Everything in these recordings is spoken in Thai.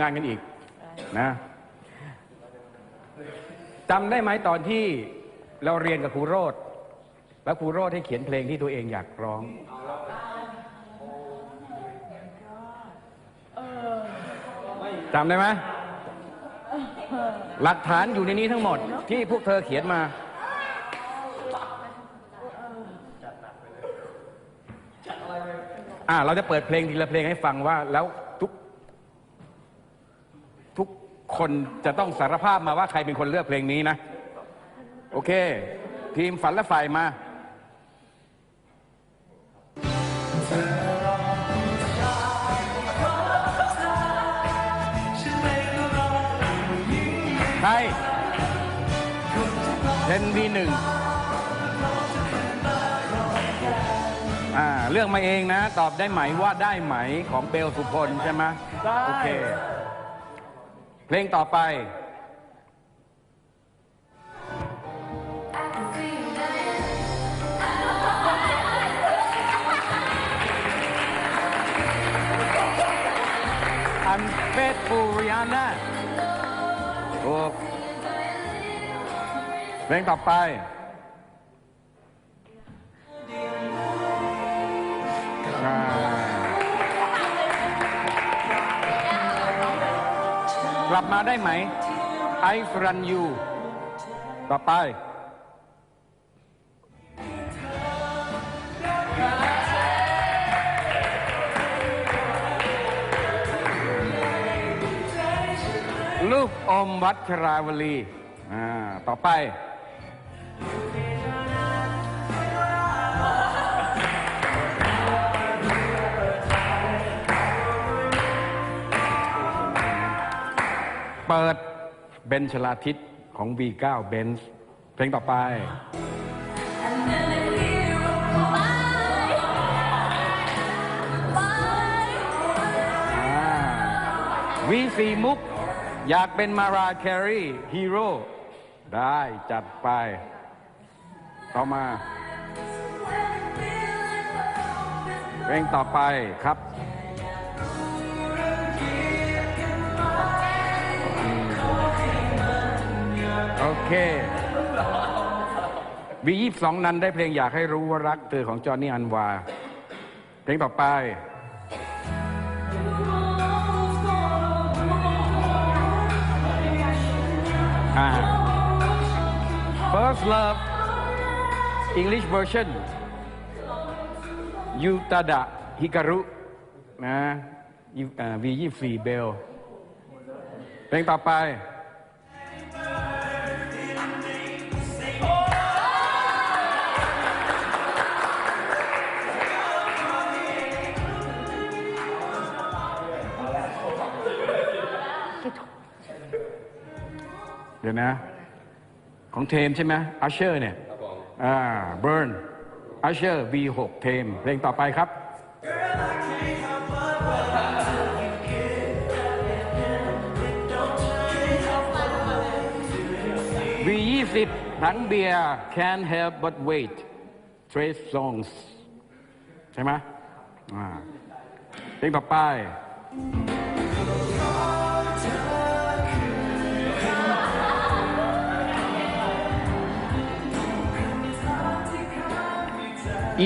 งานกันอีกนะจำได้ไหมตอนที่เราเรียนกับครูโรดแล้วครูโรดให้เขียนเพลงที่ตัวเองอยากร้อง จำได้ไหม หลักฐานอยู่ในนี้ทั้งหมดที่พวกเธอเขียนมา อ่าเราจะเปิดเพลงทีละเพลงให้ฟังว่าแล้ว คนจะต้องสารภาพมาว่าใครเป็นคนเลือกเพลงนี้นะ โอเค ทีมฝันและฝ่ายมาใครเทนวีหนึ่งอ่าเลือกมาเองนะ ตอบได้ไหมว่าได้ไหมของเบลสุพลใช่ไหมได้โอเค เพลงต่อไป Unfaithful Rihanna ถูกเพลงต่อไป ลับมาได้ไหมไอฟรันยูต่อไปลูกอมวัชราวลี อ่า ต่อไป เปิดเบนชลาทิศของ V9 เบนซ์เพลงต่อไป วีซีมุก อยากเป็นมาราแครีฮีโร่ได้จัดไป ต่อมาเพลงต่อไปครับ เควียี่สองนั้นได้เพลงอยากให้รู้ว่ารักเธอของจอห์นนี่อันวา เพลงต่อไปอ่า First Love English version ยูตาดะฮิการุนะวียี่สี่เบล เพลงต่อไป ดี๋ยวนะ ของเทมใช่ไหมอัชเชอร์เนี่ยอ่าเบิร์นอัชเชอร์ V6 เทมเพลงต่อไปครับ V20 ถังเบียร์ Can't help but wait Trace songs ใช่ไหมอ่าเพลงต่อไป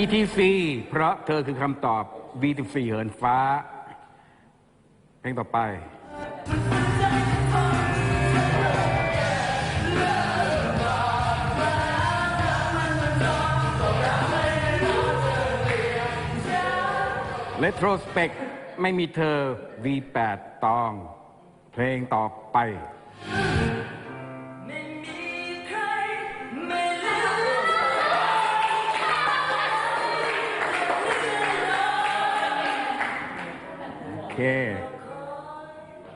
ETC เพราะเธอคือคำตอบ V14 เหินฟ้า เพลงต่อไป Retrospect ไม่มีเธอ V8 ตอง เพลงต่อไป เค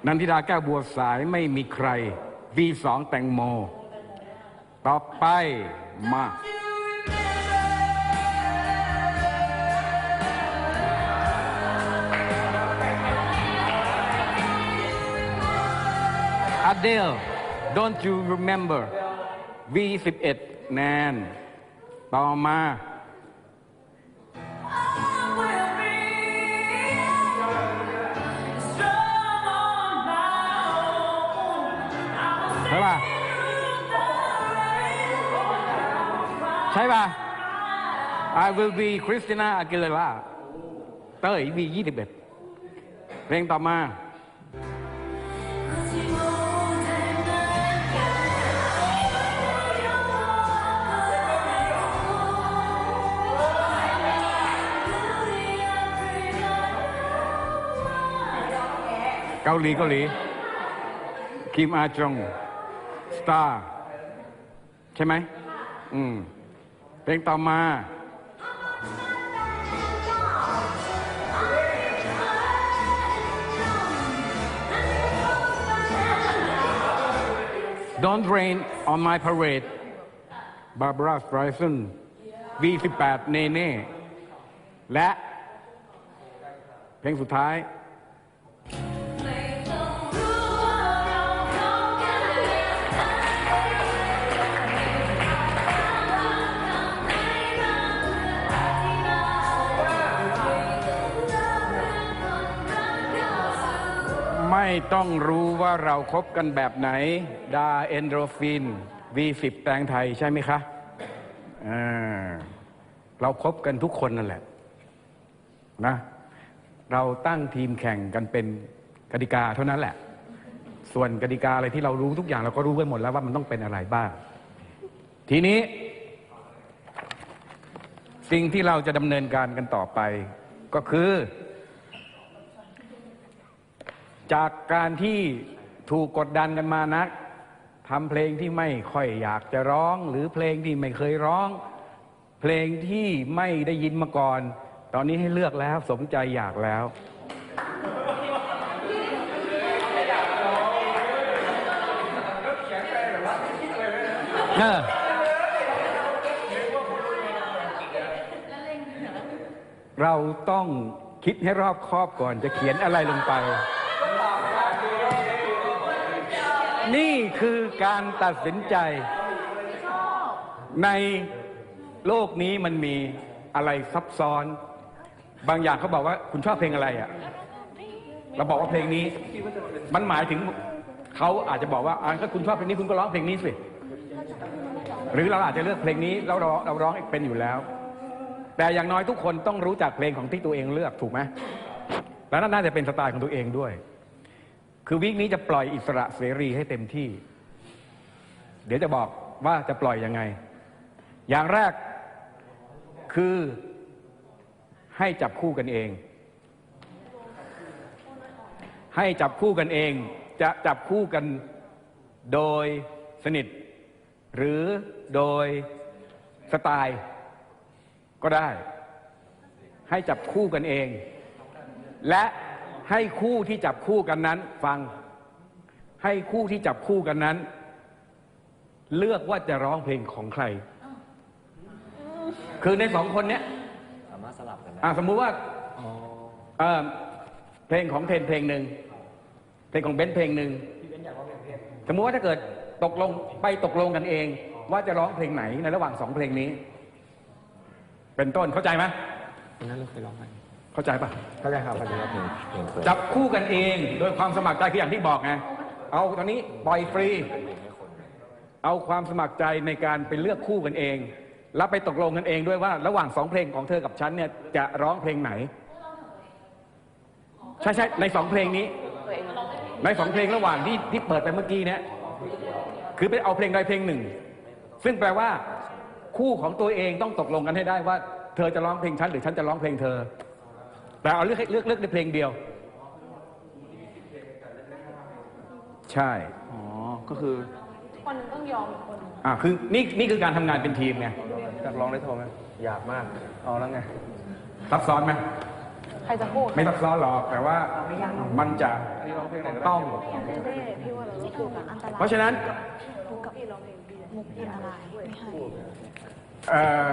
นันทิดาแก้วบัวสายไม่มีใคร V2 แตงโม ต่อไปมา Adele Don't you remember V11 แนนต่อมา ช่ป่ะใช่ป่ะ I will be Christina Aguilera เต้ย V 21เอ็ดเพลงต่อมาเกาหลีเกาหลีคิมอาจง ตาร์ใช่ไหม อืม เพลงต่อมา Don't Rain on My Parade Barbara Streisand V18 เนเน่และเพลงสุดท้าย ต้องรู้ว่าเราครบกันแบบไหน ดาเอนโดรฟิน V10 แตงไทยใช่ไหมคะเราครบกันทุกคนนั่นแหละนะเราตั้งทีมแข่งกันเป็นกติกาเท่านั้นแหละ ส่วนกติกาอะไรที่เรารู้ทุกอย่างเราก็รู้กันหมดแล้วว่ามันต้องเป็นอะไรบ้าง ทีนี้ สิ่งที่เราจะดำเนินการกันต่อไป ก็คือ จากการที่ถูกกดดันกันมานักทำเพลงที่ไม่ค่อยอยากจะร้อง หรือเพลงที่ไม่เคยร้อง เพลงที่ไม่ได้ยินมาก่อน ตอนนี้ให้เลือกแล้วสมใจอยากแล้ว เออเราต้องคิดให้รอบคอบก่อนจะเขียนอะไรลงไป คือการตัดสินใจ ในโลกนี้มันมีอะไรซับซ้อน บางอย่างเขาบอกว่าคุณชอบเพลงอะไรอะเราบอกว่าเพลงนี้ มันหมายถึงเขาอาจจะบอกว่าอ่าถ้าคุณชอบเพลงนี้คุณก็ร้องเพลงนี้สิหรือเราอาจจะเลือกเพลงนี้แล้วเราเราร้องเป็นอยู่แล้ว แต่อย่างน้อยทุกคนต้องรู้จักเพลงของที่ตัวเองเลือกถูกไหมแล้วน่าจะเป็นสไตล์ของตัวเองด้วย คือวิกนี้จะปล่อยอิสระเสรีให้เต็มที่ เดี๋ยวจะบอกว่าจะปล่อยยังไง อย่างแรกคือให้จับคู่กันเอง ให้จับคู่กันเอง จะจับคู่กันโดยสนิท หรือโดยสไตล์ก็ได้ ให้จับคู่กันเอง และ ให้คู่ที่จับคู่กันนั้น ฟัง ให้คู่ที่จับคู่กันนั้น เลือกว่าจะร้องเพลงของใคร คือในสองคนเนี้ยสามารถสลับกันได้อะสมมุติว่าอ๋อเอ่อเพลงของเทนเพลงหนึ่งเพลงของเบนซ์เพลงหนึ่งสมมุติว่าถ้าเกิดตกลงไปตกลงกันเอง ว่าจะร้องเพลงไหนในระหว่างสองเพลงนี้ เป็นต้นเข้าใจไหมวันนั้นเราเคยร้องกัน เข้าใจปะเข้าใจครับเข้าใจว่าเพลงเพลงเคยจับคู่กันเองโดยความสมัครใจคืออย่างที่บอกไง เอาตอนนี้ปล่อยฟรี เอาความสมัครใจในการไปเลือกคู่กันเอง แล้วไปตกลงกันเองด้วยว่า ระหว่างสองเพลงของเธอกับฉันเนี่ยจะร้องเพลงไหน ใช่ใช่ในสองเพลงนี้ ในสองเพลงระหว่างที่ที่เปิดไปเมื่อกี้เนี่ย คือไปเอาเพลงใดเพลงหนึ่ง ซึ่งแปลว่า คู่ของตัวเองต้องตกลงกันให้ได้ว่า เธอจะร้องเพลงฉันหรือฉันจะร้องเพลงเธอ แต่เอาเลือกให้เลือกเลือกในเพลงเดียว ใช่อ๋อก็คือคนหนึงต้องยอมอีกคนหนึ่งอ่าคือนี่นี่คือการทำงานเป็นทีมไงอยากร้องได้โทรไหมอยากมากเอาแล้วไงซับซ้อนไหมใครจะพูดไม่ซับซ้อนหรอกแต่ว่ามันจะอันนี้ร้องเพลงไหนก็ได้ต้องเต้พี่ว่าเราต้องพูดกันอันตรายเพราะฉะนั้น มุกกับพี่ร้องเพลงพี่มุกอันตรายไม่ให้ เอ่อ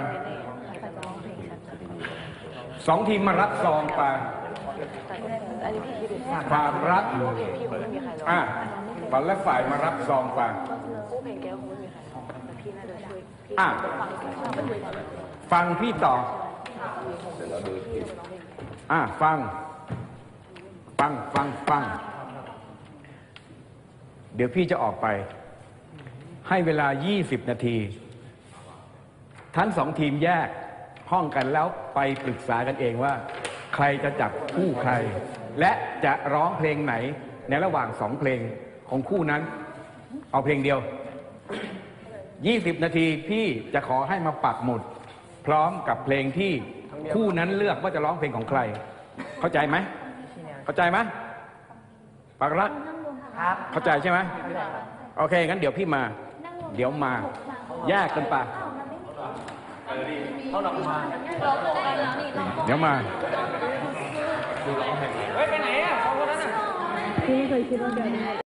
ใครจะร้องเพลงฉันจะดี สองทีมมารับซองไปแต่อันนี้พี่คิดดูความรักพี่คงไม่มีใครร้องอะฝันและฝ่ายมารับซองไปคู่เพลงแกก็คงไม่มีใครร้องแต่พี่น่าจะช่วยพี่อะฟังเสียงเราไปคุยกันฟังพี่ต่ออะฟัง ฟัง ฟัง ฟัง เดี๋ยวพี่จะออกไป ให้เวลา 20 นาที ทั้งสองทีมแยก ห้องกันแล้วไปปรึกษากันเองว่า ใครจะจับคู่ใคร และจะร้องเพลงไหนในระหว่างสองเพลงของคู่นั้น เอาเพลงเดียว 20 นาทีพี่จะขอให้มาปักหมุด พร้อมกับเพลงที่คู่นั้นเลือกว่าจะร้องเพลงของใคร เข้าใจไหมเข้าใจไหมปากรักครับเข้าใจใช่ไหมโอเคงั้นเดี๋ยวพี่มา เดี๋ยวมาแยกกันไป เดี๋ยวมาพี่ไม่เคยคิดว่าเดิน